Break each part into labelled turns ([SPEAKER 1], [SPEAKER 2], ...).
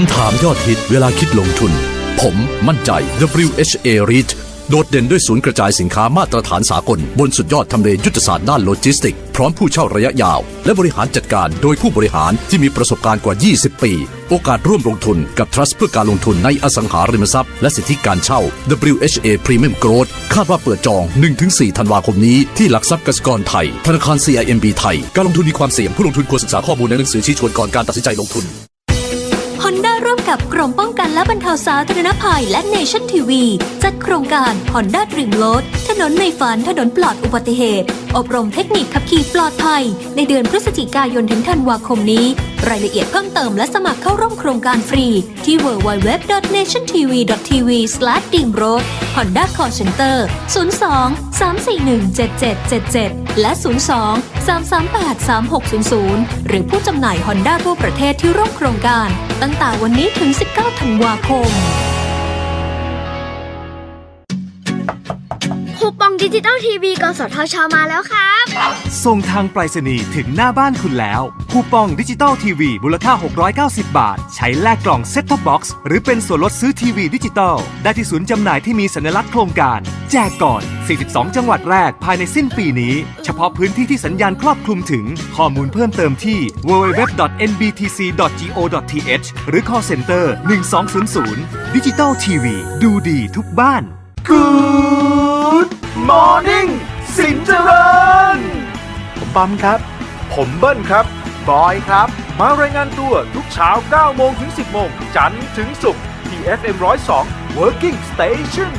[SPEAKER 1] คำถามยอดฮิตเวลาคิดลงทุน ผมมั่นใจ WHA Reach โดดเด่นด้วยศูนย์กระจายสินค้ามาตรฐานสากล บนสุดยอดทำเลยุทธศาสตร์ด้านโลจิสติก พร้อมผู้เช่าระยะยาว และบริหารจัดการโดยผู้บริหารที่มีประสบการณ์กว่า 20 ปี โอกาสร่วมลงทุนกับ Trust เพื่อการลงทุนในอสังหาริมทรัพย์ และสิทธิการเช่า WHA Premium Growth คาดว่าเปิดจอง 1-4 ธันวาคมนี้ ที่หลักทรัพย์กสิกรไทย ธนาคาร CIMB ไทย การลงทุนมีความเสี่ยงผู้ลงทุนควรศึกษาข้อมูลในหนังสือชี้ชวนก่อนการตัดสินใจลงทุน
[SPEAKER 2] กับกรมป้องกันและบรรเทาสาธารณภัยและเนชั่นทีวี จัดโครงการ Honda Dream Road ถนนในฝันถนนปลอดอุบัติเหตุ อบรมเทคนิคขับขี่ปลอดภัย ในเดือนพฤศจิกายนถึงธันวาคมนี้ รายละเอียดเพิ่มเติมและสมัครเข้าร่วมโครงการฟรี ที่ www.nationtv.tv/dreamroad Honda Call Center 02 341 7777 และ 02 338 3600 หรือผู้จำหน่าย Honda ทั่วประเทศที่ร่วมโครงการ ตั้งแต่วันนี้ถึง 19 ธันวาคม
[SPEAKER 3] คูปองดิจิตอลทีวีกสทชมาแล้วครับ
[SPEAKER 4] ส่งทางไปรษณีย์ถึงหน้าบ้านคุณแล้ว คูปองดิจิตอลทีวีมูลค่า 690 บาท ใช้แลกกล่องเซ็ตท็อปบ็อกซ์หรือเป็นส่วนลดซื้อทีวีดิจิตอลได้ที่ศูนย์จำหน่ายที่มีสัญลักษณ์โครงการ แจกก่อน 42 จังหวัดแรกภายในสิ้นปีนี้ เฉพาะพื้นที่ที่สัญญาณครอบคลุมถึงข้อมูลเพิ่มเติมที่ www.nbtc.go.th หรือ call center 1200ดิจิตอลทีวีดูดีทุกบ้าน
[SPEAKER 5] Good Morning สินเจริญผมปั๊มครับ ผมเบิ้ลครับ บอยครับ มารายงานตัวทุกเช้า 9 โมงถึง 10 โมง จันทร์ถึงศุกร์ที่ FM 102 Working Station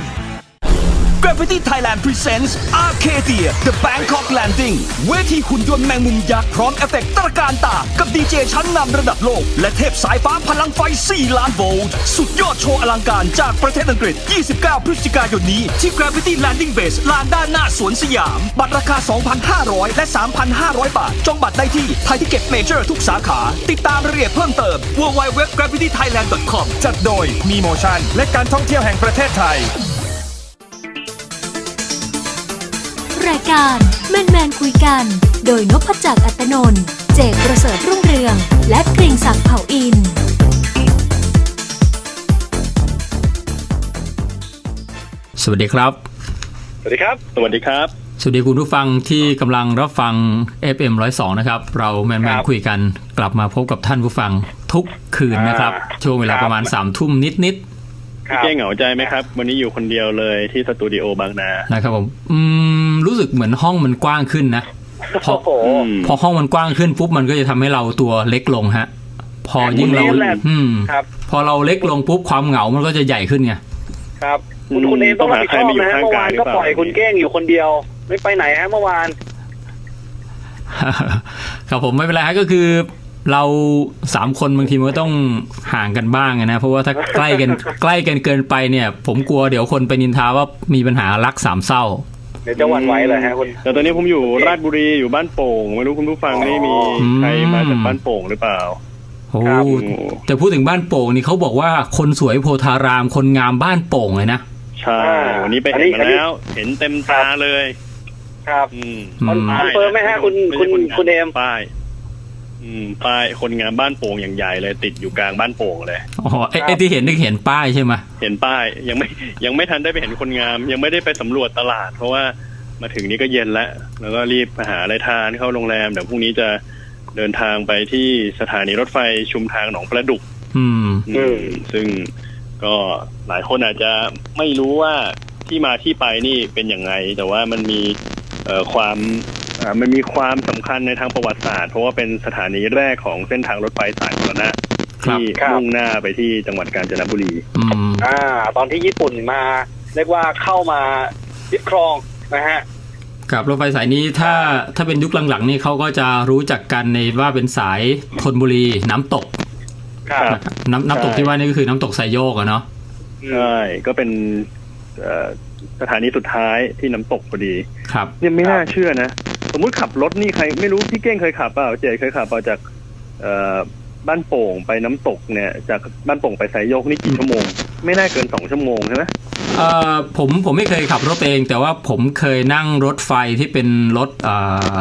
[SPEAKER 6] Gravity Thailand Presents Arcadia The Bangkok Landing เวทีหุ่นยนต์แมงมุมยักษ์พร้อมเอฟเฟกต์ตระการตา กับดีเจชั้นนำระดับโลก และเทพสายฟ้าพลังไฟ 4 ล้านโวลต์ สุดยอดโชว์อลังการจากประเทศอังกฤษ 29 พฤศจิกายนนี้ ที่ Gravity Landing Base ลานด้านหน้าสวนสยาม บัตรราคา 2,500 และ 3,500 บาท จองบัตรได้ที่ไทยทิเก็ตเมเจอร์ทุกสาขา ติดตามรายละเอียดเพิ่มเติม www.gravitythailand.com
[SPEAKER 7] จัดโดยมีโมชั่นและการท่องเที่ยวแห่งประเทศไทย
[SPEAKER 2] รายการแมนแมนคุยกัน โดยนพจักรอัตนนท์เจกประเสริฐรุ่งเรือง และเกรงศักดิ์เผ่าอิน
[SPEAKER 8] สวัสดีครับ
[SPEAKER 5] สวัสดีครับ
[SPEAKER 9] สวัสดีครับ
[SPEAKER 8] สวัสดีคุณผู้ฟังที่กำลังรับฟัง FM 102 นะครับ เราแมนแมนคุยกันกลับมาพบกับท่านผู้ฟังทุกคืนนะครับ ช่วงเวลาประมาณ3ามทุ่มนิด
[SPEAKER 9] พี่เก้เหงาใจไหมครับ วันนี้อยู่คนเดียวเลยที่สตูดิโอบางนา
[SPEAKER 8] ๆนะครับผม อืม รู้สึกเหมือนห้องมันกว้างขึ้นนะพอ
[SPEAKER 9] อืม
[SPEAKER 8] พอห้องมันกว้างขึ้นปุ๊บมันก็จะทำให้เราตัวเล็กลงฮะ พอยิ่งเรา
[SPEAKER 5] คุณเอมแหละ
[SPEAKER 8] อืม
[SPEAKER 5] ครับ
[SPEAKER 8] พอเราเล็กลงปุ๊บความเหงามันก็จะใหญ่ขึ้นไง
[SPEAKER 5] ครับ
[SPEAKER 9] คุณคุณเองต้องรับผิดชอบนะฮะเมื่อวานก็ปล่อยคุณเก้งอยู่คนเดียว
[SPEAKER 5] ไม่ไปไหนฮะเมื่อวาน
[SPEAKER 8] ครับผมไม่เป็นไรฮะก็คือเราสามคนบางทีมันก็ต้องห่างกันบ้างนะเพราะว่าถ้าใกล้กันใกล้กันเกินไปเนี่ย ผมกลัวเดี๋ยวคนไปนินทาว่ามีปัญหารักสามเศร้า
[SPEAKER 5] เดี๋ยวจะหวั่นไหวเลยฮะคุณ
[SPEAKER 9] แต่ตอนนี้ผมอยู่ราชบุรีอยู่บ้านโป่ง ไม่รู้คุณผู้ฟังนี่มี
[SPEAKER 8] อืม
[SPEAKER 9] ใครมาจากบ้านโป่งหรือเปล่า
[SPEAKER 8] โอ้
[SPEAKER 5] ครับ
[SPEAKER 8] แต่พูดถึงบ้านโป่งนี่เขาบอกว่าคนสวยโพธาราม คนงามบ้านโป่งเลยนะ
[SPEAKER 9] ใช่
[SPEAKER 5] อ่า
[SPEAKER 9] วันนี้ไป
[SPEAKER 5] อัน
[SPEAKER 9] เห็
[SPEAKER 5] นี้
[SPEAKER 9] นมาแล้ว เห็นเต็มตาเลย
[SPEAKER 5] ครับ
[SPEAKER 9] อืม
[SPEAKER 8] อืม
[SPEAKER 5] คอนเฟิร์มไหมฮะคุณ
[SPEAKER 9] ไม่ใช่
[SPEAKER 5] คุณ
[SPEAKER 9] งาม
[SPEAKER 5] คุณเอม
[SPEAKER 9] ป้าย อืมป้ายคนงามบ้านโป่งอย่างใหญ่เลยติดอยู่กลางบ้านโป่งเลย
[SPEAKER 8] อ๋อไอ้ไอ้ที่เห็นนี่เห็นป้ายใช่ไหม
[SPEAKER 9] เห็นป้ายยังไม่ยังไม่ทันได้ไปเห็นคนงาม ยังไม่ได้ไปสำรวจตลาด เพราะว่ามาถึงนี้ก็เย็นแล้วแล้วก็รีบไปหาอะไรทานเข้าโรงแรมเดี๋ยวพรุ่งนี้จะเดินทางไปที่สถานีรถไฟชุมทางหนองประดุก
[SPEAKER 8] อืม
[SPEAKER 9] อืม ซึ่งก็หลายคนอาจจะไม่รู้ว่าที่มาที่ไปนี่เป็นอย่างไง แต่ว่ามันมีเอ่อความอ่า มันมีความสำคัญในทางประวัติศาสตร์เพราะว่าเป็นสถานีแรกของเส้นทางรถไฟสายมรณะ
[SPEAKER 8] ครับ
[SPEAKER 9] ที่
[SPEAKER 5] ครับ
[SPEAKER 9] มุ่งหน้าไปที่จังหวัดกาญจนบุรี
[SPEAKER 8] อืม
[SPEAKER 5] อ่า ตอนที่ญี่ปุ่นมา เรียกว่าเข้ามายึดครองนะฮะ
[SPEAKER 8] กับรถไฟสายนี้ถ้าถ้าเป็นยุคหลังๆนี่เขาก็จะรู้จักกันในว่าเป็นสายธนบุรีน้ำตก
[SPEAKER 5] ครับ
[SPEAKER 8] นะครับน้ำน้ำตกที่ว่านี่ก็คือน้ำตกไซโยกอะเนาะ
[SPEAKER 9] ใช่ก็เป็นเอ่อสถานีสุดท้ายที่น้ำตกพอดี
[SPEAKER 8] ครับ
[SPEAKER 9] เนี่ยไม่น่าเชื่อนะส มมุติขับรถนี่ใครไม่รู้พี่เก้งเคยขับเปล่าเจเคยขับเปล่าจากเอ่อบ้านโป่งไปน้ำตกเนี่ย จากบ้านโป่งไปสายโยกนี่กี่ชั่วโมง ไม่น่าเกินสองชั่วโมงใช่ไหม
[SPEAKER 8] เอ่อผมผมไม่เคยขับรถเอง แต่ว่าผมเคยนั่งรถไฟที่เป็นรถเอ่อ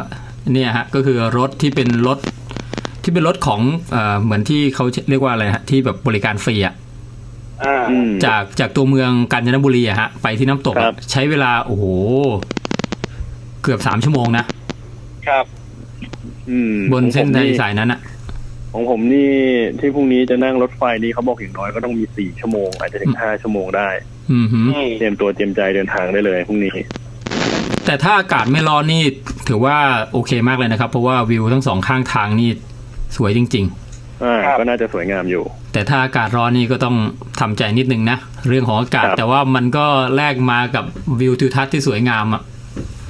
[SPEAKER 8] เนี่ยฮะก็คือรถที่เป็นรถที่เป็นรถของเอ่อเหมือนที่เขาเรียกว่าอะไรฮะที่แบบบริการฟรีอะ
[SPEAKER 10] อ่า
[SPEAKER 9] อืม
[SPEAKER 8] จากจากตัวเมืองกาญจนบุรีอะฮะไปที่น้ำตกอะ
[SPEAKER 9] ครับ
[SPEAKER 8] ใช้เวลาโอ้โหเกือบสามชั่วโมงนะ
[SPEAKER 10] ครับ
[SPEAKER 9] อืม
[SPEAKER 8] บนเส้น
[SPEAKER 9] ของผม
[SPEAKER 8] ทางสายนั้นอะ
[SPEAKER 9] ของผมนี่ที่พรุ่งนี้จะนั่งรถไฟนี่เขาบอกอย่างน้อยก็ต้องมีสี่ชั่วโมง อาจจะถึงห้าชั่วโมงได้
[SPEAKER 8] อือหือ
[SPEAKER 10] อืม
[SPEAKER 9] เตรียมตัวเตรียมใจเดินทางได้เลยพรุ่งนี้
[SPEAKER 8] แต่ถ้าอากาศไม่ร้อนนี่ถือว่าโอเคมากเลยนะครับ เพราะว่าวิวทั้งสองข้างทางนี่สวยจริง
[SPEAKER 9] อ่า
[SPEAKER 10] ครับ
[SPEAKER 9] ก็น่าจะสวยงามอยู่
[SPEAKER 8] ๆแต่ถ้าอากาศร้อนนี่ก็ต้องทำใจนิดนึงนะ เรื่องของอากาศ
[SPEAKER 9] ครับ
[SPEAKER 8] แต่ว่ามันก็แลกมากับวิวทิวทัศน์ที่สวยงามอะ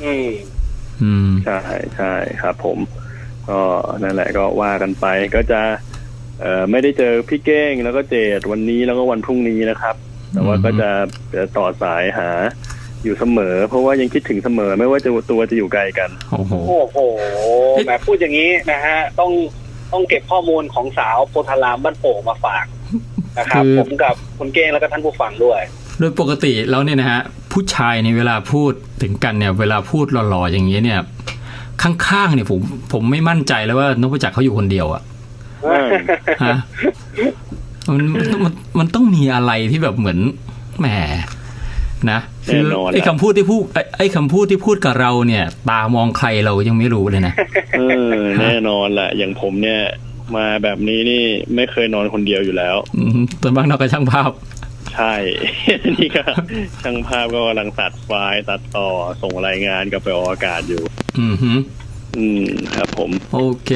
[SPEAKER 10] อืม
[SPEAKER 8] อืม
[SPEAKER 9] ใช่ใช่ครับ ผมก็นั่นแหละก็ว่ากันไปก็จะ เอ่อไม่ได้เจอพี่เก้งแล้วก็เจดวันนี้แล้วก็วันพรุ่งนี้นะครับ แต่ว่า
[SPEAKER 8] อืม
[SPEAKER 9] ก็จะจะต่อสายหาอยู่เสมอ เพราะว่ายังคิดถึงเสมอไม่ว่าจะตัวจะอยู่ไกลกัน
[SPEAKER 8] โอ้โห
[SPEAKER 10] โอ้โหแหมพูดอย่างนี้นะฮะ ต้องต้องเก็บข้อมูลของสาวโพธารามบ้านโป่งมาฝากนะครับ
[SPEAKER 8] คือ
[SPEAKER 10] ผมกับคุณเก้งแล้วก็ท่านผู้ฟังด้วย
[SPEAKER 8] โดยปกติแล้วเนี่ยนะฮะ ผู้ชายในยเวลาพูดถึงกันเนี่ย เวลาพูดหล่อๆอย่างเงี้ยเนี่ย ข้างๆเนี่ยผมผมไม่มั่นใจแล้วว่านพจักรเขาอยู่คนเดียวอะฮะมันมันมันต้องมีอะไรที่แบบเหมือนแหมนะคื
[SPEAKER 9] แน่นอนแหละ
[SPEAKER 8] ไอ้คำพูดที่พูดไอ้ไอ้คำพูดที่พูดกับเราเนี่ย ตามองใครเรายังไม่รู้เลยนะ
[SPEAKER 9] เออแน่นอนแหละอย่างผมเนี่ย มาแบบนี้นี่ไม่เคยนอนคนเดียวอยู่แล้ว
[SPEAKER 8] อืมตัวนมากนอกกับช่างภาพ
[SPEAKER 9] ใช่ นี่ก็ช่างภาพก็กำลังตัดไฟล์ตัดต่อส่งรายงานกับไปออกอากาศอยู่
[SPEAKER 8] อือหือ
[SPEAKER 9] อืมครับผม
[SPEAKER 8] โอเค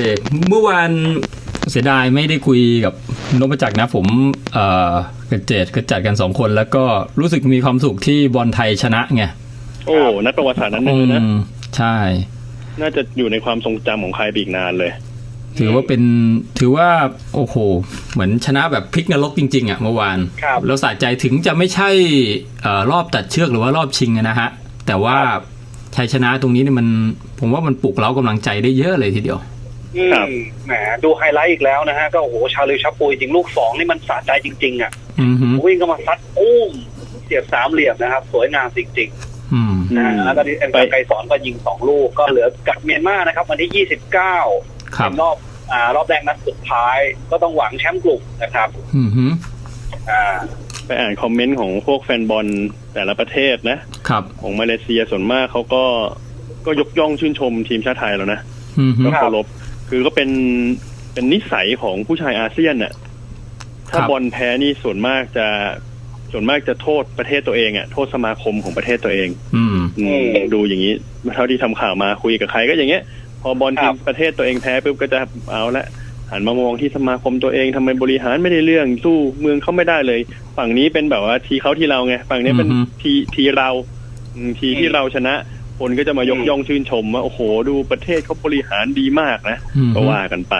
[SPEAKER 8] เมื่อวานเสียดายไม่ได้คุยกับนพจักรนะผมเอ่อกระเจดกระจัดกันสองคน แล้วก็รู้สึกมีความสุขที่บอลไทยชนะไง
[SPEAKER 9] โอ้นัดประวัติศาสตร์นั้น
[SPEAKER 8] อื
[SPEAKER 9] เลยนะ
[SPEAKER 8] มใช่
[SPEAKER 9] น่าจะอยู่ในความทรงจำของใครไปอีกนานเลย
[SPEAKER 8] ถือว่าเป็นถือว่าโอ้โห เหมือนชนะแบบพลิกนรกจริง ๆ อะเมื่อวาน
[SPEAKER 10] ครับ
[SPEAKER 8] แล้วสะใจถึงจะไม่ใช่เอ่อรอบตัดเชือกหรือว่ารอบชิงอะนะฮะ แต่ว่าชัยชนะตรงนี้เนี่ยมัน ผมว่ามันปลุกเร้ากำลังใจได้เยอะเลยทีเดียว
[SPEAKER 10] อื
[SPEAKER 9] ครับ
[SPEAKER 10] มแหมดูไฮไลท์อีกแล้วนะฮะ ก็โอ้โหชาลิวชับปุยจริงลูกสองนี่มันสะใจจริง ๆ อะ
[SPEAKER 8] อือหือ
[SPEAKER 10] วิ่งเข้ามาซัดอุ้มเสียบสามเหลี่ยมนะครับ สวยงามจริง
[SPEAKER 8] อืม
[SPEAKER 10] ๆนะฮะแล้วก็ดิเอ็น
[SPEAKER 9] ไป
[SPEAKER 10] ไกรสอนก็ยิงสองลูกก็เหลือกับเมียนมานะครับ วันที่ยี่สิบเก้า
[SPEAKER 8] ครับ
[SPEAKER 10] เป็นรอบอ่ารอบแรกนัดสุดท้าย ก็ต้องหวังแชมป์กลุ่มนะครับ
[SPEAKER 8] อือหือ
[SPEAKER 10] อ่า
[SPEAKER 9] ไปอ่านคอมเมนต์ของพวกแฟนบอลแต่ละประเทศนะ
[SPEAKER 8] ครับ
[SPEAKER 9] ของมาเลเซียส่วนมากเขาก็ก็ยกย่องชื่นชมทีมชาติไทยแล้วนะ
[SPEAKER 8] อือหือ
[SPEAKER 9] ก็เคารพคือก็เป็นเป็นนิสัยของผู้ชายอาเซียนน่ะ ถ้า
[SPEAKER 8] ครับ
[SPEAKER 9] บอลแพ้นี่ส่วนมากจะส่วนมากจะโทษประเทศตัวเองอะโทษสมาคมของประเทศตัวเอง
[SPEAKER 8] อืม
[SPEAKER 9] อืม
[SPEAKER 10] อืม
[SPEAKER 9] ดูอย่างนี้เท่าที่ทำข่าวมาคุยกับใครก็อย่างเงี้ย พอบอล
[SPEAKER 10] ค
[SPEAKER 9] ที
[SPEAKER 10] รั
[SPEAKER 9] ม
[SPEAKER 10] บ
[SPEAKER 9] ประเทศตัวเองแพ้ปุ๊บก็จะเอาละหันมามองที่สมาคมตัวเองทำไมบริหารไม่ได้เรื่องสู้เมืองเขาไม่ได้เลย ฝั่งนี้เป็นแบบว่าทีเขาทีเราไงฝั่งนี้เป็น
[SPEAKER 8] อือฮึ
[SPEAKER 9] ทีทีเราอืมทีที่เราชนะคนก็จะมายกย่องชื่นชมว่าโอ้โห ดูประเทศเขาบริหารดีมากนะ
[SPEAKER 8] อืม
[SPEAKER 9] ก็ว่ากันไป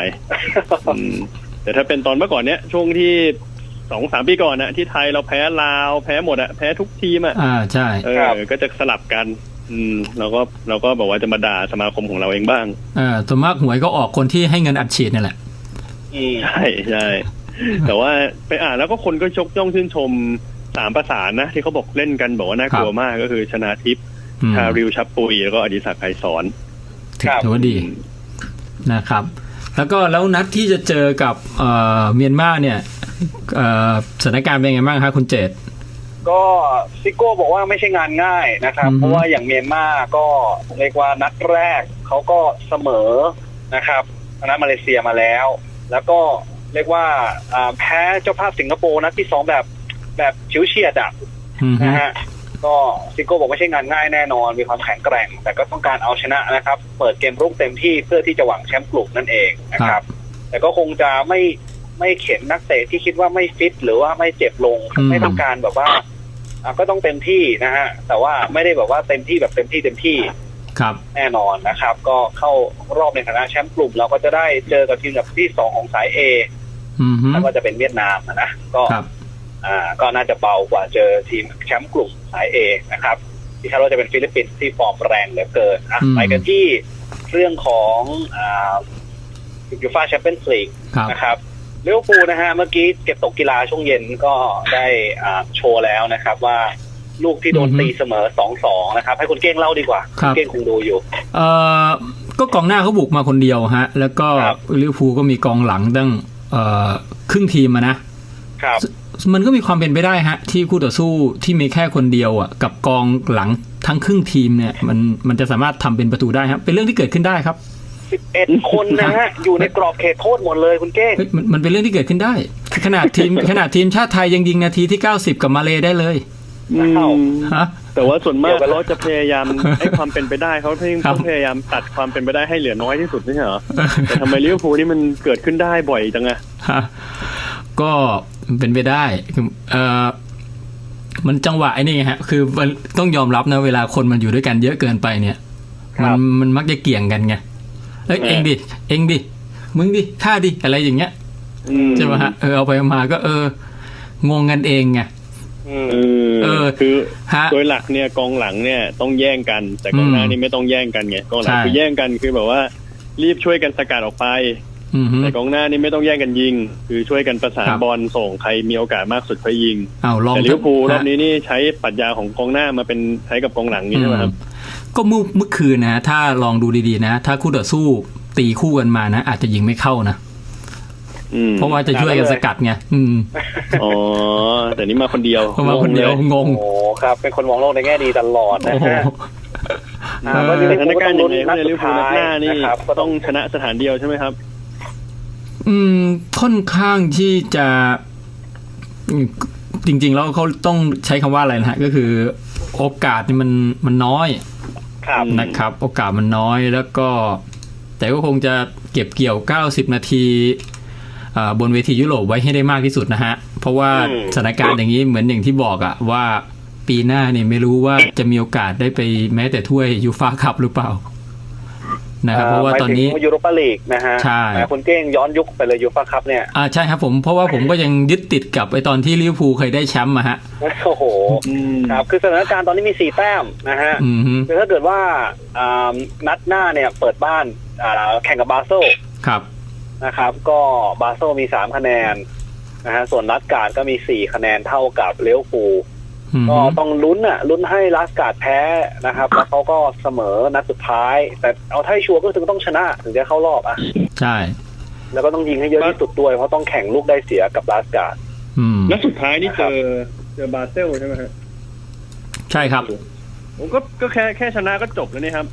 [SPEAKER 9] อืมแต่ถ้าเป็นตอนเมื่อก่อนเนี้ยช่วงที่สองสามปีก่อนนะที่ไทยเราแพ้ลาวแพ้หมดอะแพ้ทุกทีมอะ
[SPEAKER 8] อ่าใช่
[SPEAKER 9] เอ
[SPEAKER 10] ครับ
[SPEAKER 9] อก็จะสลับกัน อืมเราก็เราก็บอกว่าจะมาด่าสมาคมของเราเองบ้าง
[SPEAKER 8] อ่าส่วนมากหวยก็ออกคนที่ให้เงินอัดฉีดนี่แหละ
[SPEAKER 10] อืม
[SPEAKER 9] ใช่ใช่แต่ว่าไปอ่านแล้วก็คนก็ชกย่องชื่นชมสามประสานนะ ที่เขาบอกเล่นกันบอกว่าน่ากลัวมากก็คือชนาทิพย์
[SPEAKER 8] อืม
[SPEAKER 9] ชาริวชับปุยแล้วก็อดิศักดิ์ไกรสอน
[SPEAKER 8] ถือ
[SPEAKER 10] ครับ
[SPEAKER 8] ถือว่าดีนะครับ แล้วก็แล้วนัดที่จะเจอกับเอ่อเมียนมาเนี่ยเอ่อสถานการณ์เป็นไงบ้างครับคุณเจต
[SPEAKER 10] ก็ซิโก้บอกว่าไม่ใช่งานง่ายนะครับ
[SPEAKER 8] อือฮึ
[SPEAKER 10] เพราะว่าอย่างเมียนมาก็เรียกว่านัดแรกเขาก็เสมอนะครับชนะมาเลเซียมาแล้ว แล้วก็เรียกว่าอ่าแพ้เจ้าภาพสิงคโปร์นัดที่สองแบบแบบชิวเฉียดอะ
[SPEAKER 8] อืมฮึ
[SPEAKER 10] นะฮะก็ซิโก้บอกไม่ใช่งานง่ายแน่นอน มีความแข็งแกร่ง แต่ก็ต้องการเอาชนะนะครับ เปิดเกมรุกเต็มที่เพื่อที่จะหวังแชมป์กลุ่มนั่นเองนะครับ แต่ก็คงจะไม่ไม่เข็นนักเตะที่คิดว่าไม่ฟิตหรือว่าไม่เจ็บลง
[SPEAKER 8] อืม
[SPEAKER 10] ไม่ต้องการแบบว่า อะก็ต้องเต็มที่นะฮะแต่ว่าไม่ได้แบบว่าเต็มที่แบบเต็มที่เต็มที่
[SPEAKER 8] ครับ
[SPEAKER 10] แน่นอนนะครับ ก็เข้ารอบในฐานะแชมป์กลุ่ม เราก็จะได้เจอกับทีมอันดับที่สองของสาย A
[SPEAKER 8] อืมฮึ
[SPEAKER 10] แล้วก็จะเป็นเวียดนามอะนะก็
[SPEAKER 8] ครับ
[SPEAKER 10] อ่า ก็น่าจะเบากว่าเจอทีมแชมป์กลุ่มสายเอนะครับที่คาดว่าจะเป็นฟิลิปปินส์ที่ฟอร์มแรงเหลือเกินอะ
[SPEAKER 8] อืม
[SPEAKER 10] ไปกันที่เรื่องของอ่ายูฟ่าแชมเปี้ยนส์ลีก
[SPEAKER 8] ครับ
[SPEAKER 10] นะครับ ลิเวอร์พูลนะฮะเมื่อกี้เก็บตกกีฬาช่วงเย็นก็ได้อ่าโชว์แล้วนะครับว่าลูกที่โดน
[SPEAKER 8] อือฮึ
[SPEAKER 10] ตีเสมอ2-2นะครับ ให้คุณเก้งเล่าดีกว่า
[SPEAKER 8] ครับ
[SPEAKER 10] ณเก้งคงดูอยู่
[SPEAKER 8] เอ่อก็กองหน้าเขาบุกมาคนเดียวฮะ แล้วก็
[SPEAKER 10] ครับ
[SPEAKER 8] ลิเวอร์พูลก็มีกองหลังตั้งเอ่อครึ่งทีมอะนะ
[SPEAKER 10] ครับ
[SPEAKER 8] มันก็มีความเป็นไปได้ฮะ ที่คู่ต่อสู้ที่มีแค่คนเดียวอะกับกองหลังทั้งครึ่งทีมเนี่ย มันมันจะสามารถทำเป็นประตูได้ครับเป็นเรื่องที่เกิดขึ้นได้ครับ
[SPEAKER 10] เอ็ดคนนะฮะ อยู่ในกรอบเขตโทษหมดเลยคุณเก้ง
[SPEAKER 8] เฮ้ยมันมันเป็นเรื่องที่เกิดขึ้นได้ ขนาดทีมขนาดทีมชาติไทยยังยิงนาทีที่ 90 กับมาเลได้เลย
[SPEAKER 9] อืม
[SPEAKER 8] ฮะ
[SPEAKER 9] แต่ว่าส่วนมาก
[SPEAKER 10] เดี๋ยวกันละ
[SPEAKER 9] เขาจะพยายามให้ความเป็นไปได้เขาพยายาม
[SPEAKER 8] ครับ
[SPEAKER 9] พยายามตัดความเป็นไปได้ให้เหลือน้อยที่สุดไม่ใช่เหรอแต่ทำไมลิเวอร์พูลนี่มันเกิดขึ้นได้บ่อยจังอะ
[SPEAKER 8] ฮะก็เป็นไปได้คือเออมันจังหวะไอ้นี่ไงฮะ คือมันต้องยอมรับนะเวลาคนมันอยู่ด้วยกันเยอะเกินไปเนี่ย มันมันมักจะเกี่ยงกันไง เอ้ยเองดิเองดิมึงดิข้าดิอะไรอย่างเงี้ย
[SPEAKER 9] อืม
[SPEAKER 8] ใช่ไหมฮะเออเอาไปเอามาก็เอองงกันเองไง
[SPEAKER 10] อืม
[SPEAKER 9] เออ
[SPEAKER 8] เออ
[SPEAKER 9] คือ
[SPEAKER 8] ฮะ
[SPEAKER 9] โดยหลักเนี่ยกองหลังเนี่ยต้องแย่งกันแต่กองหน้า
[SPEAKER 8] อืม
[SPEAKER 9] นี่ไม่ต้องแย่งกันไงกองหลัง
[SPEAKER 8] ใช่
[SPEAKER 9] คือแย่งกันคือแบบว่า รีบช่วยกันสกัดออกไป
[SPEAKER 8] อือฮึ
[SPEAKER 9] แต่กองหน้านี่ไม่ต้องแย่งกันยิง คือช่วยกันประสาน
[SPEAKER 8] ครับ
[SPEAKER 9] บอลส่งใครมีโอกาสมากสุดค่อยยิง
[SPEAKER 8] เอาลอง
[SPEAKER 9] แต่ลิเวอร์พูลร
[SPEAKER 8] ฮะ
[SPEAKER 9] อบนี้นี่ใช้ปรัชญาของกองหน้ามาเป็นใช้กับกองหลังนี่ใช่ไหมครับ
[SPEAKER 8] ก็เมื่อเมื่อคืนนะถ้าลองดูดีๆนะ ถ้าคู่ต่อสู้ตีคู่กันมานะ อาจจะยิงไม่เข้านะ
[SPEAKER 9] อืม
[SPEAKER 8] เพราะว่าจะช่วยกันสกัดไงอืม
[SPEAKER 9] อ๋อแต่นี่มาคนเดียว
[SPEAKER 8] เพราะมาคนเดียว
[SPEAKER 9] งงล
[SPEAKER 8] งง
[SPEAKER 10] โอ้ครับ เป็นคนมองโลกในแง่ดีตลอดนะ
[SPEAKER 8] โอ้โห
[SPEAKER 10] ฮะอ่า
[SPEAKER 8] เออ
[SPEAKER 10] วันนี้
[SPEAKER 9] สถานการณ์ยังไง
[SPEAKER 10] นัด
[SPEAKER 9] ใน
[SPEAKER 10] สุ
[SPEAKER 9] ลิ
[SPEAKER 10] ด
[SPEAKER 9] เวอร์พูล
[SPEAKER 10] ท้า
[SPEAKER 9] นัด
[SPEAKER 10] ย
[SPEAKER 9] หน้านี่
[SPEAKER 10] นะครับก็
[SPEAKER 9] ต้องชนะสถานเดียวใช่ไหมครับ
[SPEAKER 8] อืมค่อนข้างที่จะอืมจริง ๆ แล้วเขาต้องใช้คำว่าอะไรนะฮะ ก็คือโอกาสนี่มันมันน้อย
[SPEAKER 10] ครับ
[SPEAKER 8] นะครับ โอกาสมันน้อยแล้วก็ แต่ก็คงจะเก็บเกี่ยว 90 นาทีอ่าบนเวทียุโรปไว้ให้ได้มากที่สุดนะฮะ เพราะว่า
[SPEAKER 10] อืม
[SPEAKER 8] สถานการณ์อย่างนี้เหมือนอย่างที่บอกอะว่าปีหน้าเนี่ยไม่รู้ว่าจะมีโอกาสได้ไปแม้แต่ถ้วยยูฟาคัพหรือเปล่า นะครับเพราะว่าตอนนี้
[SPEAKER 10] ยูโรปาลีกนะฮะ
[SPEAKER 8] ใช่
[SPEAKER 10] แต่คุณเก้งย้อนยุคไปเลยยูฟ่าคัพเนี่ย
[SPEAKER 8] อ่าใช่ครับผมเพราะว่าผมก็ยังยึดติดกับไอตอนที่ลิเวอร์พูลเคยได้แชมป์มาฮะ
[SPEAKER 10] โอ้โห
[SPEAKER 9] อืม
[SPEAKER 10] ครับคือสถานการณ์ตอนนี้มีสี่แต้มนะฮะ
[SPEAKER 8] อืมฮึ
[SPEAKER 10] คือถ้าเกิดว่าอ่านัดหน้าเนี่ยเปิดบ้านอ่าแข่งกับบาโซล
[SPEAKER 8] ครับ
[SPEAKER 10] นะครับก็บาโซลมีสามคะแนนนะฮะส่วนลัสการ์ดก็มีสี่คะแนนเท่ากับเลี้ยวฟูล
[SPEAKER 8] อืม
[SPEAKER 10] ก็
[SPEAKER 8] ฮึ
[SPEAKER 10] ต้องลุ้นอะลุ้นให้ลัสการ์ดแพ้นะครับ แล้วเขาก็เสมอนัดสุดท้าย แต่เอาไทยชัวร์ก็คือต้องชนะถึงจะเข้ารอบอะ
[SPEAKER 8] ใช่
[SPEAKER 10] แล้วก็ต้องยิงให้เยอะที่สุดด้วยเพราะต้องแข่งลูกได้เสียกับลัสการ์ด
[SPEAKER 8] อืม
[SPEAKER 9] นัดสุดท้ายนี่เจอเจอบาเซลใช่ไหมครับ
[SPEAKER 8] ใช่ครับ
[SPEAKER 9] ผมก็ก็แค่แค่ชนะก็จบแล้วนี่ครับ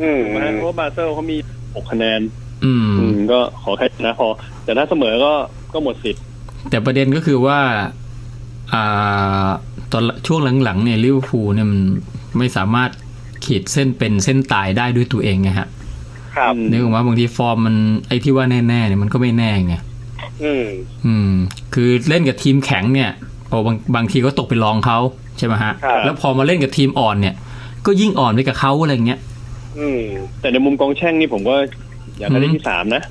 [SPEAKER 10] อืม
[SPEAKER 9] ถูกไหมฮะเพราะว่าบาเซลเขามีหกคะแนน
[SPEAKER 8] อืม
[SPEAKER 9] อืมก็ขอแค่ชนะพอ แต่ถ้าเสมอก็ก็หมดสิทธิ์
[SPEAKER 8] แต่ประเด็นก็คือว่า อ่า ตอนช่วงหลังๆเนี่ยลิเวอร์พูลเนี่ยมันไม่สามารถขีดเส้นเป็นเส้นตายได้ด้วยตัวเองไงฮะ
[SPEAKER 10] ครับ
[SPEAKER 9] อืม
[SPEAKER 8] นึกออกว่าบางทีฟอร์มมันไอ้ที่ว่าแน่ๆเนี่ยมันก็ไม่แน่ไง
[SPEAKER 10] อืม
[SPEAKER 8] อืม คือเล่นกับทีมแข็งเนี่ยโอ้บางบางทีก็ตกไปรองเขาใช่ไหมฮะ
[SPEAKER 10] ครับ
[SPEAKER 8] แล้วพอมาเล่นกับทีมอ่อนเนี่ย ก็ยิ่งอ่อนไปกับเขาอะไรเงี้ย
[SPEAKER 10] อืม
[SPEAKER 9] แต่ในมุมกองแช่งนี่ผมก็อยากให้ได้ที่สามนะ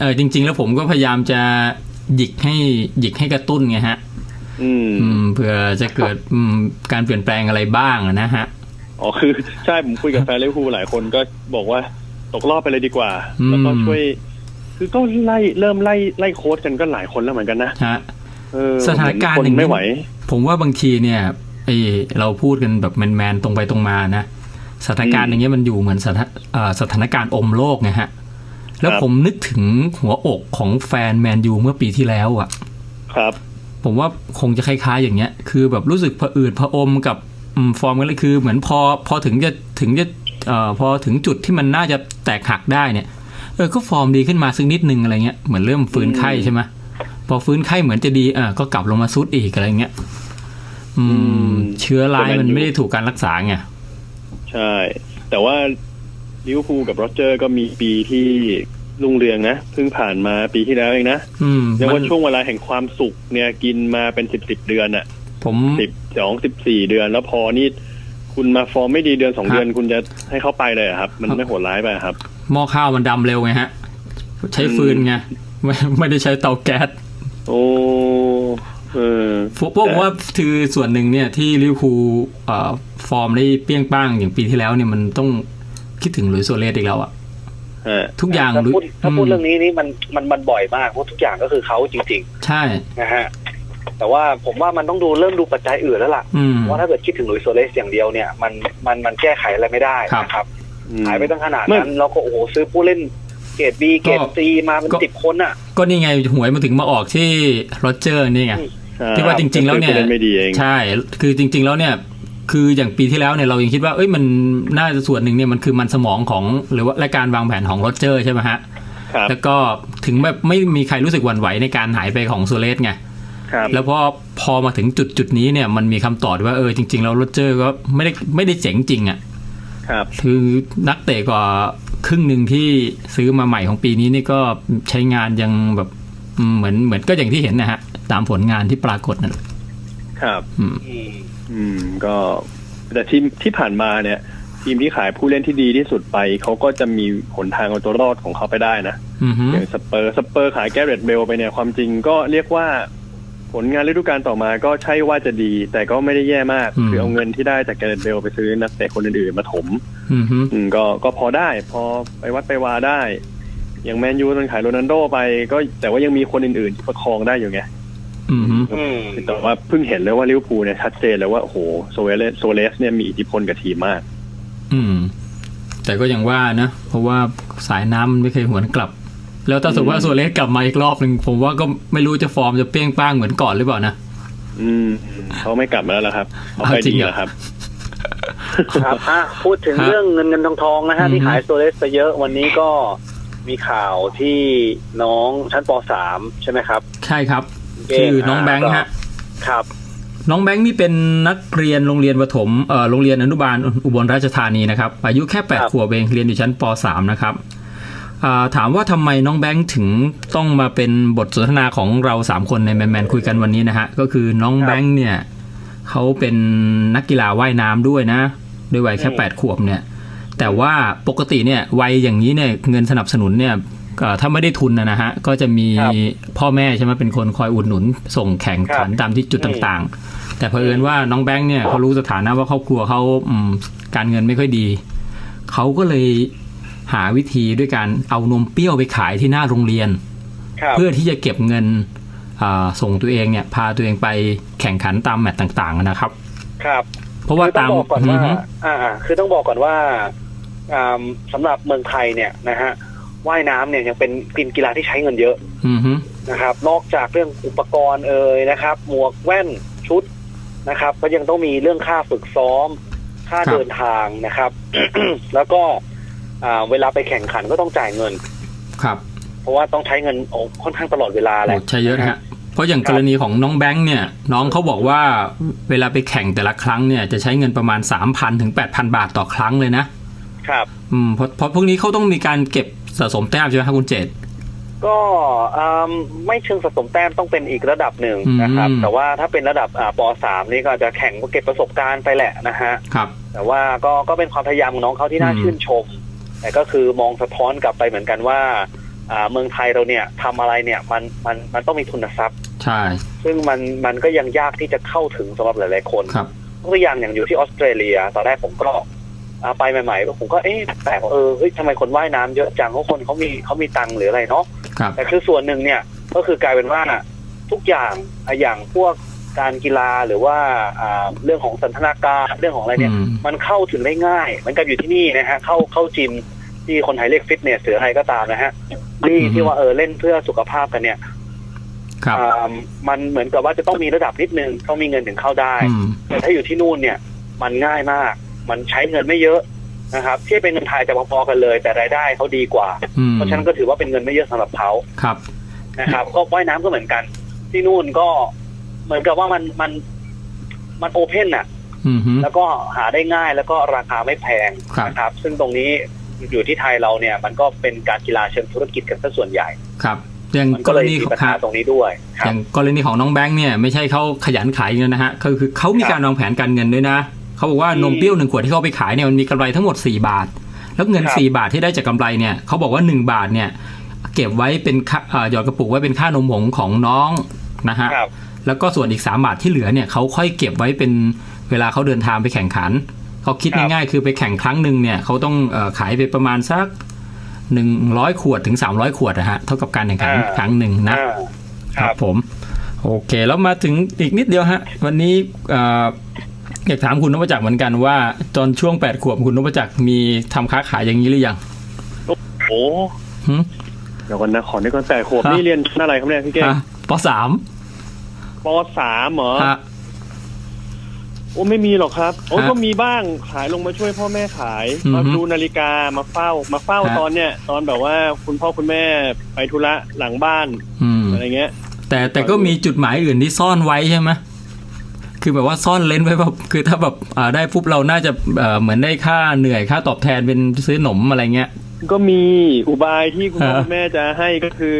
[SPEAKER 8] เออจริง ๆ แล้วผมก็พยายามจะหยิกให้หยิกให้กระตุ้นไงฮะ
[SPEAKER 9] อืม
[SPEAKER 8] อืม เผื่อจะเกิดอืมการเปลี่ยนแปลงอะไรบ้างอะนะฮะ
[SPEAKER 9] อ๋อคือใช่ผมคุยกับแฟนลิเวอร์พูลหลายคนก็บอกว่าตกรอบไปเลยดีกว่า
[SPEAKER 8] อืม
[SPEAKER 9] แล้วก็ช่วย คือก็ไล่เริ่มไล่ไล่โค้ดกันก็หลายคนแล้วเหมือนกันนะ
[SPEAKER 8] ฮะ
[SPEAKER 9] เออ
[SPEAKER 8] สถานการณ์
[SPEAKER 9] คน
[SPEAKER 8] อย่างนี้
[SPEAKER 9] ไม่ไหว
[SPEAKER 8] ผมว่าบางทีเนี่ยไอเราพูดกันแบบแมนๆตรงไปตรงมานะสถานการณ์อย่างเงี้ยมันอยู่เหมือนสถาเอ่อสถานการณ์อมโลกไงฮะ แล้ว
[SPEAKER 9] ครับ
[SPEAKER 8] ผมนึกถึงหัวอกของแฟนแมนยูเมื่อปีที่แล้วอะ่ะ
[SPEAKER 9] ครับ
[SPEAKER 8] ผมว่าคงจะคล้ายๆ อย่างเงี้ย คือแบบรู้สึกผะอืดผะอมกับอืมฟอร์มกันเลยคือ เหมือนพอพอถึงจะถึงจะเอ่อพอถึงจุดที่มันน่าจะแตกหักได้เนี่ยเออก็ฟอร์มดีขึ้นมาสักนิดนึงอะไรเงี้ยเหมือนเริ่มฟื้นไข้ใช่ไหมพอฟื้นไข้เหมือนจะดีอะก็กลับลงมาซุดอีกอะไรเงี้ยอืม
[SPEAKER 9] อืม
[SPEAKER 8] เชื้อร้ายมัน
[SPEAKER 9] แต่แมนยู
[SPEAKER 8] ไม่ได้ถูกการรักษาไง
[SPEAKER 9] ใช่ แต่ว่าลิเวอร์พูลกับโรเจอร์ก็มีปีที่ รุ่งเรืองนะเพิ่งผ่านมาปีที่แล้วเองนะ
[SPEAKER 8] อืม
[SPEAKER 9] เรียก
[SPEAKER 8] มั
[SPEAKER 9] ว่านช่วงเวลาแห่งความสุขเนี่ยกินมาเป็นสิบสิบเดือนอะ
[SPEAKER 8] ผม
[SPEAKER 9] สิบสองสิบสี่เดือนแล้วพอนี่คุณมาฟอร์มไม่ดีเดือนสอง
[SPEAKER 8] ครับ
[SPEAKER 9] เดือนคุณจะให้เขาไปเลยเหรอครับ มันไม่โหดร้ายไปเหรอครับ
[SPEAKER 8] หม้อข้าวมันดำเร็วไงฮะ ใช้ฟืนไงไม่ไม่ได้ใช้เตาแก๊ส
[SPEAKER 9] โอ้เออ
[SPEAKER 8] ผมผมว่าคือส่วนหนึ่งเนี่ยที่ลิเวอร์พูลเอ่อฟอร์มได้เปรี้ยงป้างอย่างปีที่แล้วเนี่ยมันต้องคิดถึงหลุยส์โซเลสอีกแล้วอะ
[SPEAKER 9] ฮะ
[SPEAKER 8] ทุกอย่าง
[SPEAKER 10] ถ้า
[SPEAKER 8] หลุย
[SPEAKER 10] พูดถ้าพูด
[SPEAKER 8] ม
[SPEAKER 10] เรื่องนี้นี่มันมันมันบ่อยมากเพราะทุกอย่างก็คือเขาจริง
[SPEAKER 8] ใช่
[SPEAKER 10] ๆนะฮะแต่ว่าผมว่ามันต้องดูเริ่มดูปัจจัยอื่นแล้วล่ะ
[SPEAKER 8] อืม
[SPEAKER 10] ว่าถ้าเกิดคิดถึงหลุยส์โซเลสอย่างเดียวเนี่ยมันมันมันแก้ไขอะไรไม่ได้
[SPEAKER 8] ครับ
[SPEAKER 10] นะครับ
[SPEAKER 9] อืม
[SPEAKER 10] หายไปตั้งขนาด
[SPEAKER 9] ไม่
[SPEAKER 10] นั้นเราก็โอ้โหซื้อผู้เล่นเกรดบีเกรด
[SPEAKER 8] ก็
[SPEAKER 10] ซีมาเป็น
[SPEAKER 8] ก็
[SPEAKER 10] สิบคนอะ
[SPEAKER 8] ก็นี่ไงหวยมาถึงมาออกที่โรเจอร์นี่ไง
[SPEAKER 9] ใช่
[SPEAKER 8] ที่ว่าจริง ๆ แล้วเนี่ย
[SPEAKER 9] ผู้เล่นไม่ดีเอง
[SPEAKER 8] ใช่คือจริง ๆ แล้วเนี่ย คืออย่างปีที่แล้วเนี่ยเรายังคิดว่าเอ้ยมันน่าจะส่วนหนึ่งเนี่ยมันคือมันสมองของหรือว่าและการวางแผนของโรเจอร์ใช่ไหมฮะ
[SPEAKER 9] ครับ
[SPEAKER 8] แล้วก็ถึงแบบไม่มีใครรู้สึกหวั่นไหวในการหายไปของโซเลสไง
[SPEAKER 9] ครับ
[SPEAKER 8] แล้วพอพอมาถึงจุดจุดนี้เนี่ยมันมีคำตอบว่าเออจริง ๆ แล้วโรเจอร์ก็ไม่ได้ไม่ได้เจ๋งจริงอะ่ะ
[SPEAKER 9] ครับ
[SPEAKER 8] คือนักเตะกว่าครึ่งหนึ่งที่ซื้อมาใหม่ของปีนี้นี่ก็ใช้งานยังแบบอืมเหมือนเหมือนก็อย่างที่เห็นนะฮะตามผลงานที่ปรากฏนั่น
[SPEAKER 9] ครับ
[SPEAKER 8] อืม
[SPEAKER 9] อืม ก็ แต่ทีมที่ผ่านมาเนี่ย ทีมที่ขายผู้เล่นที่ดีที่สุดไปเขาก็จะมีหนทางเอาตัวรอดของเขาไปได้นะ
[SPEAKER 8] อือฮึ
[SPEAKER 9] อย่างสเปอร์สเปอร์ขายแกเรตเบลไปเนี่ยความจริงก็เรียกว่าผลงานฤดูกาลต่อมาก็ใช่ว่าจะดี แต่ก็ไม่ได้แย่มาก คือเอาเงินที่ได้จากแกเรตเบลไปซื้อนักเตะคนอื่นๆมาถม
[SPEAKER 8] อือฮึ
[SPEAKER 9] อืมก็ก็พอได้ พอไปวัดไปวาได้ อย่างแมนยูตอนขายโรนัลโดไป ก็แต่ว่ายังมีคนอื่นๆที่ประคองได้อยู่ไง
[SPEAKER 8] อือฮึ
[SPEAKER 10] อืม
[SPEAKER 9] แต่ว่าเพิ่งเห็นเลยว่าลิเวอร์พูลเนี่ยชัดเจนเลยว่าโอ้โหโซเลสโซเลสเนี่ยมีอิทธิพลกับทีมมาก
[SPEAKER 8] อืม แต่ก็ยังว่านะ เพราะว่าสายน้ำมันไม่เคยหวนกลับ แล้วถ้าสมมติว่าโซเลสกลับมาอีกรอบหนึ่งผมว่าก็ไม่รู้จะฟอร์มจะเปรี้ยงป้างเหมือนก่อนหรือเปล่านะ
[SPEAKER 9] อืมเขาไม่กลับมาแล้วล่ะครับเขา
[SPEAKER 8] อ้าว
[SPEAKER 9] ไป
[SPEAKER 8] จริ
[SPEAKER 9] ดี
[SPEAKER 8] งเหรอ
[SPEAKER 9] แล้วครับ
[SPEAKER 10] ครับอะพูดถึง
[SPEAKER 8] ฮะ
[SPEAKER 10] เรื่องเงินเงินทองทองนะฮะ
[SPEAKER 8] อืม
[SPEAKER 10] ที่ขายโซเลสไปเยอะวันนี้ก็มีข่าวที่น้องชั้นป .3 ใช่ไหมครับ
[SPEAKER 8] ใช่ครับ
[SPEAKER 10] เก่ง
[SPEAKER 8] ชื่อน้อง
[SPEAKER 10] อ่า
[SPEAKER 8] แบงค์
[SPEAKER 10] ก็
[SPEAKER 8] ฮะ
[SPEAKER 10] ครับ
[SPEAKER 8] น้องแบงค์นี่เป็นนักเรียนโรงเรียนประถมเอ่อโรงเรียนอนุบาลอุบลราชธานีนะครับ อายุแค่
[SPEAKER 10] ครับ
[SPEAKER 8] 8ขวบเองเรียนอยู่ชั้นป .3 นะครับอ่าถามว่าทำไมน้องแบงค์ถึงต้องมาเป็นบทสนทนาของเรา3คนในแมนแมนคุยกันวันนี้นะฮะ ก็คือน้องแบงค์เนี่ยเขาเป็นนักกีฬาว่ายน้ำด้วยนะ ด้วยวัยแค่8ขวบเนี่ย แต่ว่าปกติเนี่ยวัยอย่างนี้เนี่ยเงินสนับสนุนเนี่ยเอ่อ ถ้าไม่ได้ทุนนะนะฮะก็จะมี
[SPEAKER 10] ครับ
[SPEAKER 8] พ่อแม่ใช่ไหมเป็นคนคอยอุดหนุน ส่งแข่งขัน
[SPEAKER 10] ครับ
[SPEAKER 8] ตามที่จุดต่างๆ แต่เผอิญว่าน้องแบงค์เนี่ยเขารู้สถานะว่าครอบครัวเขาอืมการเงินไม่ค่อยดี เขาก็เลยหาวิธีด้วยการเอานมเปรี้ยวไปขายที่หน้าโรงเรียน
[SPEAKER 10] ครับ
[SPEAKER 8] เพื่อที่จะเก็บเงินอ่าส่งตัวเองเนี่ย พาตัวเองไปแข่งขันตามแมตช์ต่าง ๆ นะครับ
[SPEAKER 10] ครับ
[SPEAKER 8] เพราะว่า
[SPEAKER 10] คือต้อ
[SPEAKER 8] ตางม
[SPEAKER 10] บอกก่อนว่า
[SPEAKER 8] อือฮึ
[SPEAKER 10] อ่าอ่า คือต้องบอกก่อนว่าอ่าสำหรับเมืองไทยเนี่ยนะฮะ ว่ายน้ำเนี่ยยังเป็นเป็นกีฬาที่ใช้เงินเยอะ
[SPEAKER 8] อือฮึ
[SPEAKER 10] นะครับ นอกจากเรื่องอุปกรณ์เอ่ยนะครับ หมวกแว่นชุดนะครับ ก็ยังต้องมีเรื่องค่าฝึกซ้อม ค่าเดินทางนะครับ แล้วก็อ่าเวลาไปแข่งขันก็ต้องจ่ายเงิน
[SPEAKER 8] ครับ
[SPEAKER 10] เพราะว่าต้องใช้เงินโอ้ค่อนข้างตลอดเวลาแห
[SPEAKER 8] โอ้
[SPEAKER 10] ละ
[SPEAKER 8] ใช่เยอะนะฮะเพราะอย่าง
[SPEAKER 10] ครับ
[SPEAKER 8] กรณีของน้องแบงค์เนี่ย น้องเขาบอกว่าเวลาไปแข่งแต่ละครั้งเนี่ยจะใช้เงินประมาณ 3,000 ถึง 8,000 บาทต่อครั้งเลยนะ ครับอืมเพราะเพราะพวกนี้เขาต้องมีการเก็บสะสมแต้มใช่ไหมครับคุณเจต
[SPEAKER 10] ก็อ่าไม่เชิงสะสมแต้มต้องเป็นอีกระดับหนึ่งนะครับ
[SPEAKER 8] อืม
[SPEAKER 10] แต่ว่าถ้าเป็นระดับอ่าป .3 นี่ก็จะแข่งเก็บประสบการณ์ไปแหละนะฮะ
[SPEAKER 8] ครับ
[SPEAKER 10] แต่ว่าก็ก็เป็นความพยายามของน้องเขาที่น่า
[SPEAKER 8] อืม
[SPEAKER 10] ชื่นชม แต่ก็คือมองสะท้อนกลับไปเหมือนกันว่าอ่าเมืองไทยเราเนี่ยทำอะไรเนี่ยมันมันมันต้องมีทุนทรัพย์
[SPEAKER 8] ใช่
[SPEAKER 10] ซึ่งมันมันก็ยังยากที่จะเข้าถึงสำหรับหลาย ๆ คน
[SPEAKER 8] ครับ
[SPEAKER 10] ตัวอย่างอย่างอยู่ที่ออสเตรเลีย ตอนแรกผมก็ อ่าไปใหม่ๆผมก็เอ๊ะแปลกว่าเออเฮ้ยทำไมคนว่ายน้ำเยอะจังเพราะคนเขามีเขามีตังค์หรืออะไรเนาะ
[SPEAKER 8] ครับ
[SPEAKER 10] แต่คือส่วนหนึ่งเนี่ยก็คือกลายเป็นว่าทุกอย่างอะอย่างพวกการกีฬาหรือว่าอ่าเรื่องของสันทนาการเรื่องของอะไรเนี่ย
[SPEAKER 8] อืม
[SPEAKER 10] มันเข้าถึงได้ง่ายเหมันกับอยู่ที่นี่นะฮะเข้าเข้าจิมที่คนไทยเรียกฟิตเนสหรืออะไรก็ตามนะฮะที่ที่ว่าเออเล่นเพื่อสุขภาพกันเนี่ย
[SPEAKER 8] ครับ
[SPEAKER 10] อ่ามันเหมือนกับว่าจะต้องมีระดับนิดนึงต้องมีเงินถึงเข้าได้
[SPEAKER 8] อืม
[SPEAKER 10] แต่ถ้าอยู่ที่นู่นเนี่ย มันง่ายมาก มันใช้เงินไม่เยอะนะครับที่เป็นเงินไทยจะพอๆกันเลย แต่รายได้เขาดีกว่า
[SPEAKER 8] อืม
[SPEAKER 10] เพราะฉะนั้นก็ถือว่าเป็นเงินไม่เยอะสำหรับเขา
[SPEAKER 8] ครับ
[SPEAKER 10] นะครับ ก็ว่ายน้ำก็เหมือนกัน ที่นู่นก็เหมือนกับว่ามันมันมันโอเพนอะ
[SPEAKER 8] อืมฮึ
[SPEAKER 10] แล้วก็หาได้ง่ายแล้วก็ราคาไม่แพง
[SPEAKER 8] ครับ
[SPEAKER 10] นะครับ ซึ่งตรงนี้อยู่ที่ไทยเราเนี่ย มันก็เป็นการกีฬาเชิงธุรกิจกันซะส่วนใหญ่
[SPEAKER 8] ครับอย่าง
[SPEAKER 10] มัน
[SPEAKER 8] ก
[SPEAKER 10] ก็
[SPEAKER 8] ร
[SPEAKER 10] เลย
[SPEAKER 8] ณี
[SPEAKER 10] มี
[SPEAKER 8] ของ
[SPEAKER 10] ปัญหาตรงนี้ด้วยค
[SPEAKER 8] อ
[SPEAKER 10] รับ
[SPEAKER 8] ย่างกรณีของน้องแบงค์เนี่ยไม่ใช่เขาขยันขายอย่างเดียวนะฮะก็คือเขามี
[SPEAKER 10] ครับ
[SPEAKER 8] การวางแผนการเงินด้วยนะ เขาบอกว่า
[SPEAKER 10] อืม
[SPEAKER 8] นมเปรี้ยวหนึ่งขวดที่เขาเอาไปขายเนี่ยมันมีกำไรทั้งหมด 4 บาท แล้วเงิน
[SPEAKER 10] ครับ
[SPEAKER 8] 4บาทที่ได้จากกำไรเนี่ยเขาบอกว่า 1 บาทเนี่ยเก็บไว้เป็นค่าเอ่อหยอดกระปุกไว้เป็นค่านมผงของน้องนะฮะ
[SPEAKER 10] ครับ
[SPEAKER 8] แล้วก็ส่วนอีก 3 บาทที่เหลือเนี่ยเขาค่อยเก็บไว้เป็นเวลาเขาเดินทางไปแข่งขันเขาคิด
[SPEAKER 10] ครับ
[SPEAKER 8] ง่ายๆคือไปแข่งครั้งหนึ่งเนี่ยเขาต้องเออขายไปประมาณสักหนึ่งร้อยขวดถึง300ขวดนะฮะเท่ากับการแข่งขัน
[SPEAKER 10] อ่า
[SPEAKER 8] ครั้งหนึ่งนะ
[SPEAKER 10] อ่า
[SPEAKER 8] ครับผม โอเค แล้วมาถึงอีกนิดเดียวฮะ วันนี้เอ่ออยากถามคุณนพจักรเหมือนกันว่าตอนช่วงแปดขวบคุณนพจักรมีทำค้าขายอย่างนี้หรือยัง
[SPEAKER 9] โอ้
[SPEAKER 8] หึ
[SPEAKER 9] เดี๋ยวก่อนนะขอในก่อนแต่ขวบ
[SPEAKER 8] ฮะ
[SPEAKER 9] นี่เรียนชั้นอะไรครับเนี่ยพี่เก้ง
[SPEAKER 8] อะปสาม
[SPEAKER 9] ปสามเหรอ
[SPEAKER 8] ฮะ
[SPEAKER 9] โอ้ไม่มีหรอกครับ โอ้
[SPEAKER 8] ฮะ
[SPEAKER 9] ก็มีบ้างขายลงมาช่วยพ่อแม่ขาย
[SPEAKER 8] อือฮึ
[SPEAKER 9] มาดูนาฬิกามาเฝ้า มาเฝ้า
[SPEAKER 8] ฮะ
[SPEAKER 9] ตอนเนี้ยตอนแบบว่าคุณพ่อคุณแม่ไปธุระหลังบ้าน
[SPEAKER 8] อืม
[SPEAKER 9] อะไรเงี้ย
[SPEAKER 8] แต่แต่ก็มีจุดหมายอื่นที่ซ่อนไว้ใช่ไหม คือแบบว่าซ่อนเลนไว้แบบคือถ้าแบบอ่าได้ปุ๊บเราน่าจะเอ่อเหมือนได้ค่าเหนื่อยค่าตอบแทนเป็นซื้อหนมอะไรเงี้ย
[SPEAKER 9] ก็มีอุบายที่คุณพ่อ
[SPEAKER 8] ฮะ
[SPEAKER 9] คุณแม่จะให้ก็คือ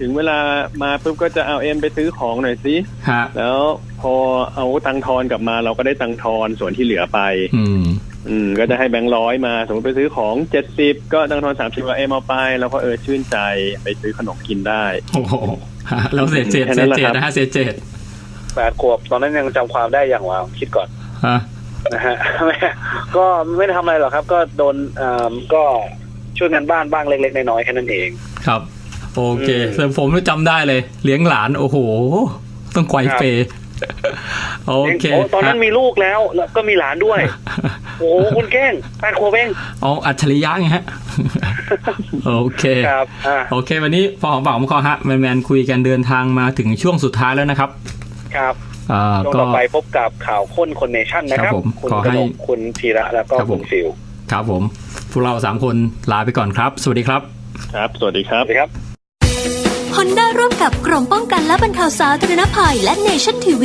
[SPEAKER 9] ถึงเวลามาปุ๊บก็จะเอาเอ็มไปซื้อของหน่อยสิ
[SPEAKER 8] ฮะ
[SPEAKER 9] แล้วพอเอาตังค์ทอนกลับมา เราก็ได้ตังค์ทอนส่วนที่เหลือไป
[SPEAKER 8] อืม
[SPEAKER 9] อืม ก็จะให้แบงค์ร้อยมา สมมติไปซื้อของเจ็ดสิบก็ตังค์ทอนสามสิบว่าเอ็มเอาไป แล้วก็เออชื่นใจไปซื้อขนมกินได้
[SPEAKER 8] โอ้โหฮะแล้วเศษเศษ
[SPEAKER 9] แค่
[SPEAKER 8] เศ
[SPEAKER 9] นั้
[SPEAKER 8] ษ
[SPEAKER 9] นแหละ
[SPEAKER 8] เศ
[SPEAKER 9] ครั
[SPEAKER 8] ษ
[SPEAKER 9] บ
[SPEAKER 8] นะฮะเศษเศษ
[SPEAKER 10] แปดขวบตอนนั้นยังจำความได้อย่างว่าคิดก่อน
[SPEAKER 8] ฮะ
[SPEAKER 10] นะฮะก็ไม่ได้ทำอะไรหรอกครับ ก็โดนเอ่อก็ช่วยงานบ้านบ้างเล็กๆน้อยๆแค่นั้นเอง
[SPEAKER 8] ครับ โอเค
[SPEAKER 10] อืม
[SPEAKER 8] ส่วนผมก็จำได้เลย เลี้ยงหลาน โอ้โห ต้องไกวเปย์โอเค
[SPEAKER 10] โอ้ตอนนั้น
[SPEAKER 8] ฮะ
[SPEAKER 10] มีลูกแล้วแล้วก็มีหลานด้วย โอ้โหคุณแกล้งแปดขวบเอง
[SPEAKER 8] เอาอัจฉริยะไงฮะ โอเค
[SPEAKER 10] ครับอ่า
[SPEAKER 8] โอเค วันนี้พอหอมปากหอมคอฮะแมนแมนคุยกันเดินทางมาถึงช่วงสุดท้ายแล้วนะครับ
[SPEAKER 10] ครับ
[SPEAKER 8] อ่า
[SPEAKER 10] ช่วง
[SPEAKER 8] ก็
[SPEAKER 10] ต่อไปพบกับข่าวค้นคนเนชั่นนะค
[SPEAKER 8] ครั
[SPEAKER 10] รั
[SPEAKER 8] บบผม
[SPEAKER 10] คุณ
[SPEAKER 8] ขอกให้
[SPEAKER 10] นกคุณธีระแล้วก็
[SPEAKER 8] ครับผ
[SPEAKER 10] คุ
[SPEAKER 8] ม
[SPEAKER 10] ณฟิว
[SPEAKER 8] ครับผม พวกเราสามคนลาไปก่อนครับ สวัสดีครับ
[SPEAKER 9] ครับ สวัสดีครับ
[SPEAKER 10] สวัสดีครับ
[SPEAKER 2] Honda ร่วมกับกรมป้องกันและบรรเทาสาธารณภัยและ Nation TV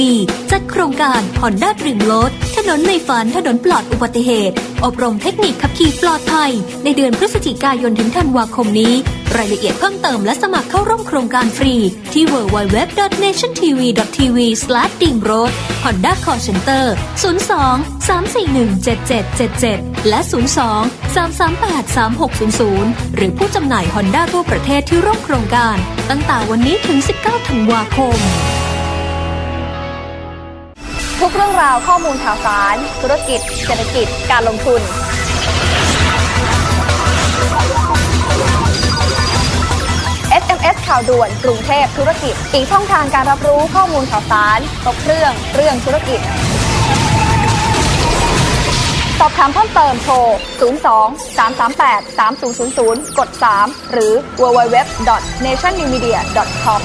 [SPEAKER 2] จัดโครงการ Honda Dream Road ถนนในฝันถนนปลอดอุบัติเหตุ อบรมเทคนิคขับขี่ปลอดภัย ในเดือนพฤศจิกายนถึงธันวาคมนี้รายละเอียดเพิ่มเติมและสมัครเข้าร่วมโครงการฟรี ที่ www.nationtv.tv/dreamroad Honda Call Center 02 341 7777 และ 02 338 3600 หรือผู้จำหน่าย Honda ทั่วประเทศที่ร่วมโครงการ ตั้งแต่วันนี้ถึง 19 ธันวาคม
[SPEAKER 11] ทุกเรื่องราวข้อมูลข่าวสาร ธุรกิจ เศรษฐกิจ การลงทุน SMS ข่าวด่วนกรุงเทพธุรกิจ อีกช่องทางการรับรู้ข้อมูลข่าวสารครบเครื่องเรื่องธุรกิจ สอบถามเพิ่มเติมโทร 02 338 3000 กด 3 หรือ www.nationnewmedia.com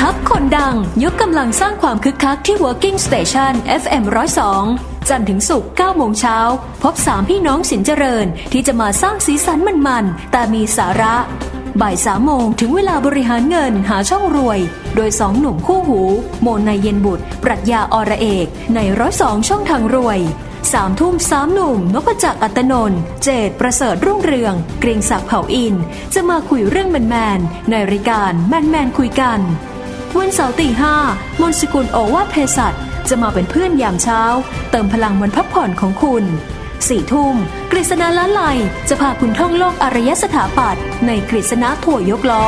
[SPEAKER 2] ทัพคนดังยกกำลังสร้างความคึกคักที่ Working Station FM 102 จันทร์ถึงศุกร์9โมงเช้า พบ3พี่น้องสินเจริญที่จะมาสร้างสีสันมันๆ แต่มีสาระ บ่าย3โมงถึงเวลาบริหารเงินหาช่องรวย โดย2หนุ่มคู่หู โมนายเย็นบุตร ปรัชญาอระเอก ในร้อยสองช่องทางรวยสามทุ่มสามหนุ่มนพจักอัตนนท์เจดประเสริฐรุ่งเรือง เกรียงศักดิ์เผ่าอิน จะมาคุยเรื่องแมนๆในรายการแมนแมนคุยกัน วันเสาร์ตีห้ามนสกุลโอวาเภสัช จะมาเป็นเพื่อนยามเช้า เติมพลังวันพักผ่อนของคุณสี่ทุ่มกฤษณาล้านไลจะพาคุณท่องโลกอารยสถาปัตย์ในกฤษณะถั่วยกล้อ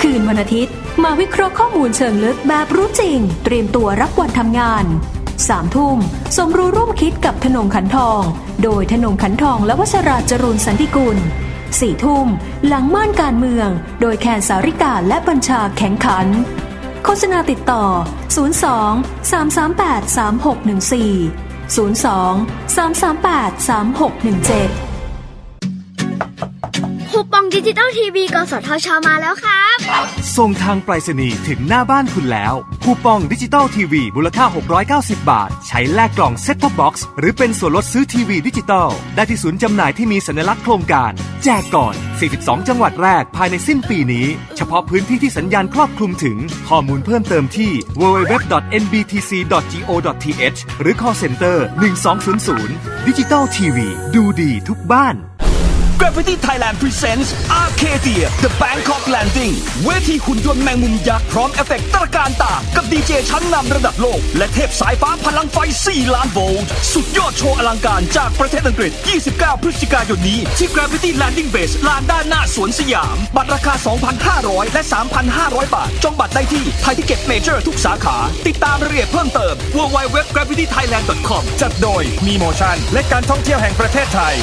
[SPEAKER 2] คืนวันอาทิตย์ มาวิเคราะห์ข้อมูลเชิงลึกแบบรู้จริง เตรียมตัวรับวันทำงานสามทุ่มสมรู้ร่วมคิดกับธนงขันทอง โดยธนงขันทองและวชราจรูนสันติกุลสี่ทุ่มหลังม่านการเมือง โดยแคนสาริกาและบัญชาแข็งขัน โฆษณาติดต่อ 02 338 3614 02 338 3617
[SPEAKER 3] คูปองดิจิตอลทีวีกสทช มาแล้วครับ
[SPEAKER 4] ส่งทางไปรษณีย์ถึงหน้าบ้านคุณแล้ว คูปองดิจิตอลทีวีมูลค่า 690 บาท ใช้แลกกล่องเซ็ตท็อปบ็อกซ์หรือเป็นส่วนลดซื้อทีวีดิจิตอลได้ที่ศูนย์จำหน่ายที่มีสัญลักษณ์โครงการ แจกก่อน 42 จังหวัดแรกภายในสิ้นปีนี้ เฉพาะพื้นที่ที่สัญญาณครอบคลุมถึง ข้อมูลเพิ่มเติมที่ www.nbtc.go.th หรือ call center 1200 ดิจิตอลทีวีดูดีทุกบ้าน
[SPEAKER 6] Gravity Thailand Presents Arcadia The Bangkok Landing เวทีหุ่นยนต์แมงมุมยักษ์พร้อมเอฟเฟกต์ตระการตา กับดีเจชั้นนำระดับโลก และเทพสายฟ้าพลังไฟ 4 ล้านโวลต์สุดยอดโชว์อลังการจากประเทศอังกฤษ 29 พฤศจิกายนนี้ ที่ Gravity Landing Base ลานด้านหน้าสวนสยาม บัตรราคา 2,500 และ 3,500 บาท จองบัตรได้ที่ไทยทิเก็ตเมเจอร์ทุกสาขา ติดตามรายละเอียดเพิ่มเติม www.gravitythailand.com
[SPEAKER 7] จัดโดยมีโมชั่นและการท่องเที่ยวแห่งประเทศไทย